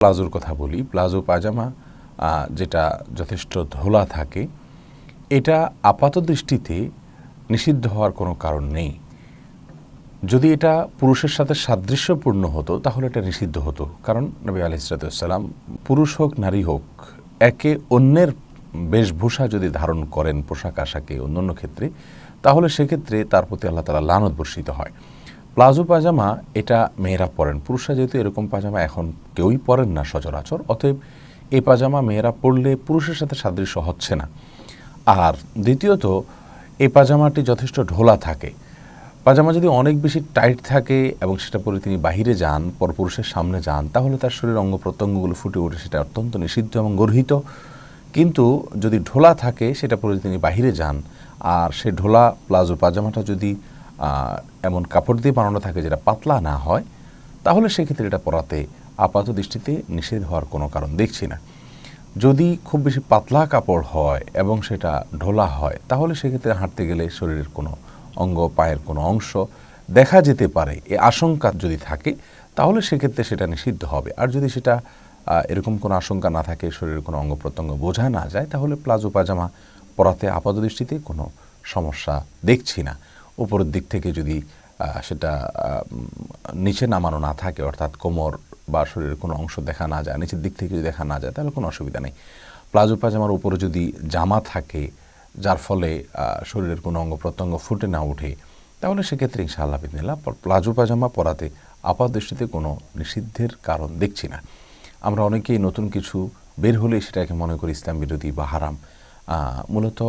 প্লাজোর কথা বলি প্লাজো পায়জামা আহ, যেটা যথেষ্ট ধোলা থাকে এটা আপাত দৃষ্টিতে নিষিদ্ধ হওয়ার কোনো কারণ নেই। যদি এটা পুরুষের সাথে সাদৃশ্যপূর্ণ হতো তাহলে এটা নিষিদ্ধ হতো। কারণ নবী আলহিসাল্লাম পুরুষ হোক নারী হোক একে অন্যের বেশভূষা যদি ধারণ করেন পোশাক আশাকে অন্যান্য ক্ষেত্রে তাহলে সেক্ষেত্রে তার প্রতি আল্লাহ তালা লানত বর্ষিত হয়। প্লাজো পাজামা এটা মেয়েরা পরেন। পুরুষরা যেহেতু এরকম পাজামা এখন কেউই পরেন না সচরাচর, অতএব এই পাজামা মেয়েরা পরলে পুরুষের সাথে সাদৃশ্য হচ্ছে না। আর দ্বিতীয়ত, এই পাজামাটি যথেষ্ট ঢোলা থাকে। পাজামা যদি অনেক বেশি টাইট থাকে এবং সেটা পরে তিনি বাহিরে যান, পরপুরুষের সামনে যান, তাহলে তার শরীর অঙ্গ প্রত্যঙ্গগুলো ফুটে ওঠে, সেটা অত্যন্ত নিষিদ্ধ এবং গর্হিত। কিন্তু যদি ঢোলা থাকে, সেটা পরে তিনি বাহিরে যান, আর সে ঢোলা প্লাজো পাজামাটা যদি এমন কাপড় দিয়ে বানানো থাকে যেটা পাতলা না হয়, তাহলে সেক্ষেত্রে এটা পরাতে আপাত দৃষ্টিতে নিষেধ হওয়ার কোনো কারণ দেখছি না। যদি খুব বেশি পাতলা কাপড় হয় এবং সেটা ঢোলা হয়, তাহলে সেক্ষেত্রে হাঁটতে গেলে শরীরের কোনো অঙ্গ, পায়ের কোনো অংশ দেখা যেতে পারে। এ আশঙ্কা যদি থাকে, তাহলে সেক্ষেত্রে সেটা নিষিদ্ধ হবে। আর যদি সেটা এরকম কোনো আশঙ্কা না থাকে, শরীরের কোনো অঙ্গ প্রত্যঙ্গ বোঝা না যায়, তাহলে প্লাজো পাজামা পরাতে আপাত দৃষ্টিতে কোনো সমস্যা দেখছি না। উপরের দিক থেকে যদি সেটা নিচে নামানো না থাকে, অর্থাৎ কোমর বা শরীরের কোনো অংশ দেখা না যায়, নিচের দিক থেকে যদি দেখা না যায়, তাহলে কোনো অসুবিধা নেই। প্লাজো পাজামার উপরে যদি জামা থাকে, যার ফলে শরীরের কোনো অঙ্গ প্রত্যঙ্গ ফুটে না ওঠে, তাহলে সেক্ষেত্রে ইনশাআল্লাহ বিদিনিল্লাহ প্লাজো পাজামা পরাতে আপাত দৃষ্টিতে কোনো নিষিদ্ধের কারণ দেখছি না। আমরা অনেকেই নতুন কিছু বের হলে সেটাকে মনে করি ইসলাম বিরোধী বা হারাম। মূলত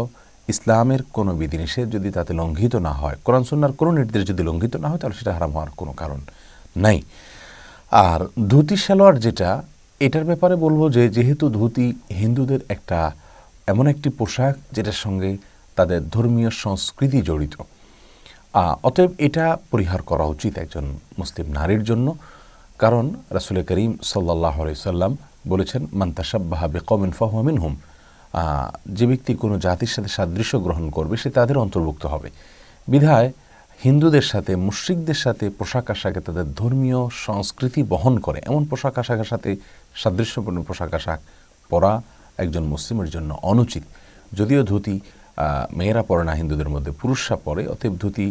ইসলামের কোনো বিধিনিষেধ যদি তাতে লঙ্ঘিত না হয়, কোরআন সুন্নার কোনো নির্দেশ যদি লঙ্ঘিত না হয়, তাহলে সেটা হারাম হওয়ার কোনো কারণ নাই। আর ধুতি সালোয়ার যেটা, এটার ব্যাপারে বলব যে, যেহেতু ধুতি হিন্দুদের একটা এমন একটি পোশাক যেটার সঙ্গে তাদের ধর্মীয় সংস্কৃতি জড়িত অতএব এটা পরিহার করা উচিত একজন মুসলিম নারীর জন্য। কারণ রাসুল করিম সাল্লাহ সাল্লাম বলেছেন মান্তাসাব্বাহা বেকমিন ফাহমিন হুম যে ব্যক্তি কোনো জাতির সাথে সাদৃশ্য গ্রহণ করবে, সে তাদের অন্তর্ভুক্ত হবে। বিধায় হিন্দুদের সাথে, মুশ্রিকদের সাথে পোশাক আশাকে তাদের ধর্মীয় সংস্কৃতি বহন করে। এমন পোশাক আশাকের সাথে সাদৃশ্যপূর্ণ পোশাক আশাক পরা একজন মুসলিমের জন্য অনুচিত। যদিও ধুতি মেয়েরা পরে না, হিন্দুদের মধ্যে পুরুষরা পরে। অতএব ধুতি,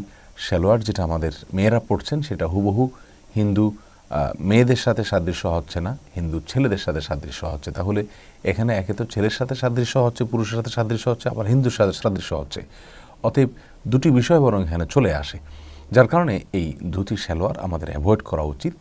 সালোয়ার যেটা আমাদের মেয়েরা পড়ছেন সেটা হুবহু হিন্দু মেয়েদের সাথে সাদৃশ্য হচ্ছে না, হিন্দু ছেলেদের সাথে সাদৃশ্য হচ্ছে। তাহলে এখানে একে তো ছেলের সাথে সাদৃশ্য হচ্ছে, পুরুষের সাথে সাদৃশ্য হচ্ছে, আবার হিন্দুর সাথে সাদৃশ্য হচ্ছে। অতএব দুটি বিষয় বরং এখানে চলে আসে, যার কারণে এই ধুতি সালোয়ার আমাদের অ্যাভয়েড করা উচিত।